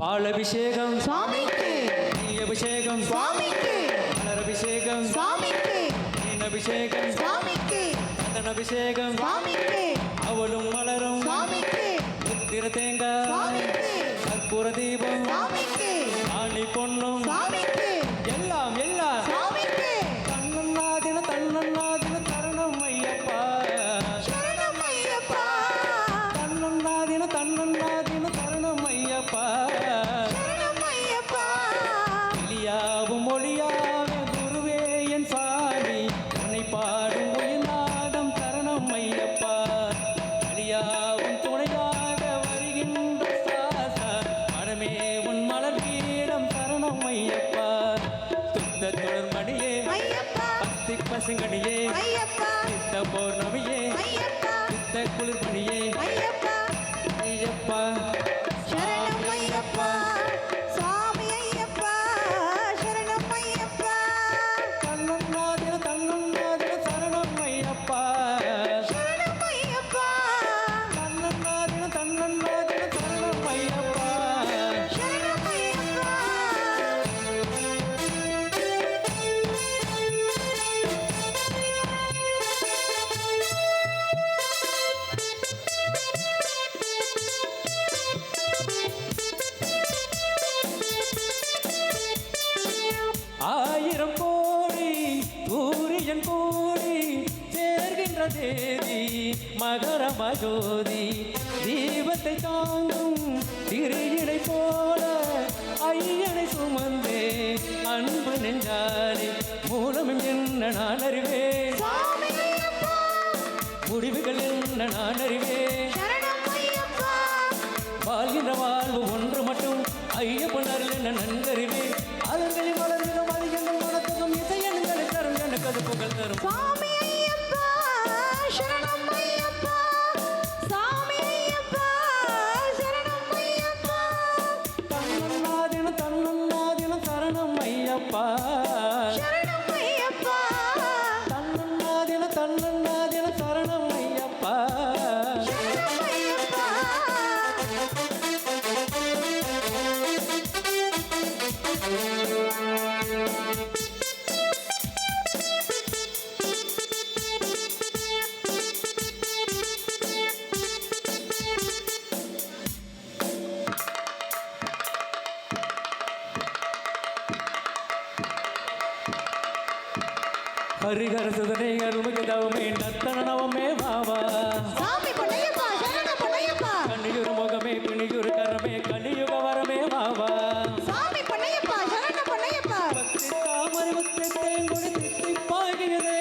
பாலபிஷேகம். சுவாமிக்கு. நெய் அபிஷேகம் சுவாமிக்கு. மலர் அபிஷேகம் சுவாமிக்கு. மீன் அபிஷேகம் சுவாமிக்கு. சந்தன அபிஷேகம் சுவாமிக்கு. அவளும் மலரும். சுவாமிக்கு. முத்திர தேங்காய் கற்பூர தீபம் சுவாமிக்கு மொழியாவே குருவே என் சாமி. உன்னை பாடும் உயிர்நாதம் தரணம் ஐயப்பா. கிளியாவும் துணையாக வருகின்ற சாசா மனமே உன் மலர் பீடம் தரணம் ஐயப்பா. துத்த தொடர்மணியே பக்தி பசுங்கணியே ஐயப்பா. சித்த பௌர்ணமியே சித்த குளிர்மணியே சேர்கின்ற தேதி மகர மகோதி தீபத்தை தாங்கும் திரையிடை போல ஐயனை சுமந்தே அன்பு நெஞ்சாலே மூலம் என்ன நான் அறிவேன்? முடிவுகள் என்ன நான் அறிவேன்? வாழ்கின்ற வாழ்வு ஒன்று மட்டும் ஐயப்பன் அருள் என்ன நன்கறிவேன். ஐயப்பா ஹரிஹர சுதனை அருள்மிகு தவமே நத்தன நவமே வாவா சாமி பொன்னையப்பா சரணம் பொன்னையப்பா. கண்ணியுறு முகமே பிணியுறு கரமே கலியுக வரமே வாவா சாமி பொன்னையப்பா சரணம் பொன்னையப்பா. பக்தி தாமரை முத்தை தேங்குடி தித்தி பாய்கிறதே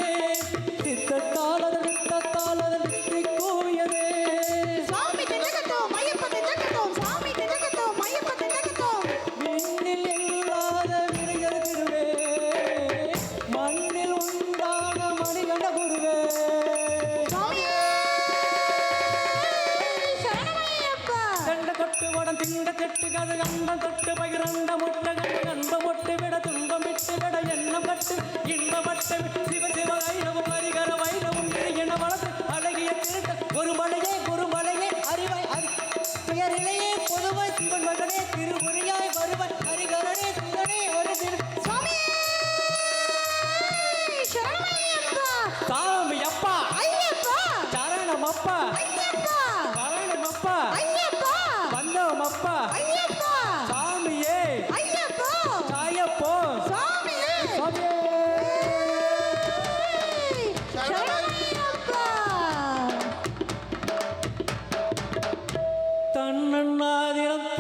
கதை அண்டம் தொட்டு பகிரண்ட முட்டை கண்டு கண்ட மொட்டு விட துன்பம் விட்டு விட எண்ணம் கட்டு இன்ப மட்டை சிவ சிவ ஐரவும் ஹரிகர வைரவும் என வளர்த்து அழகிய திருட்ட. ஒரு மலையே ஒரு மலையே அறிவாய் அறி துயரிலேயே பொதுவாய் சிவன் மகனே திருமுறையாய் வருவாய் ஹரிகரனே சுந்தனே ஒரு திரு சாமி! அப்பா சரணம் அப்பா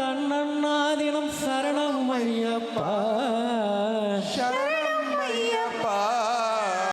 அண்ணன் தன்னண்ணாதினம் சரணம் ஐயப்பா.